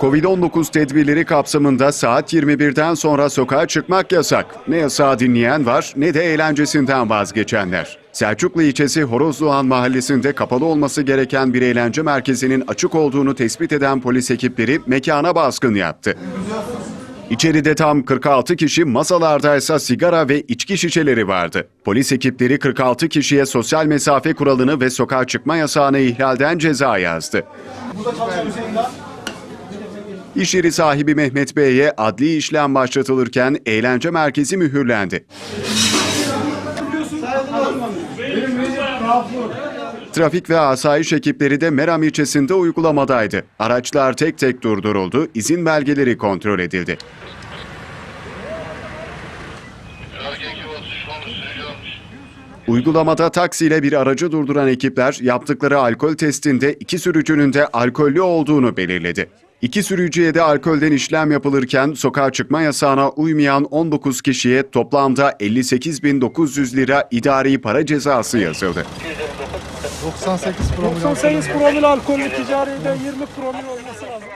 Covid-19 tedbirleri kapsamında saat 21'den sonra sokağa çıkmak yasak. Ne yasağı dinleyen var ne de eğlencesinden vazgeçenler. Selçuklu ilçesi Horozluhan mahallesinde kapalı olması gereken bir eğlence merkezinin açık olduğunu tespit eden polis ekipleri mekana baskın yaptı. İçeride tam 46 kişi, masalardaysa sigara ve içki şişeleri vardı. Polis ekipleri 46 kişiye sosyal mesafe kuralını ve sokağa çıkma yasağını ihlalden ceza yazdı. İş yeri sahibi Mehmet Bey'e adli işlem başlatılırken eğlence merkezi mühürlendi. Trafik ve asayiş ekipleri de Meram ilçesinde uygulamadaydı. Araçlar tek tek durduruldu, izin belgeleri kontrol edildi. Uygulamada taksiyle bir aracı durduran ekipler yaptıkları alkol testinde iki sürücünün de alkollü olduğunu belirledi. İki sürücüye de alkolden işlem yapılırken sokağa çıkma yasağına uymayan 19 kişiye toplamda 58.900 lira idari para cezası yazıldı. 98 promil. 98 promil alkollü ticaride 20 promil olması lazım.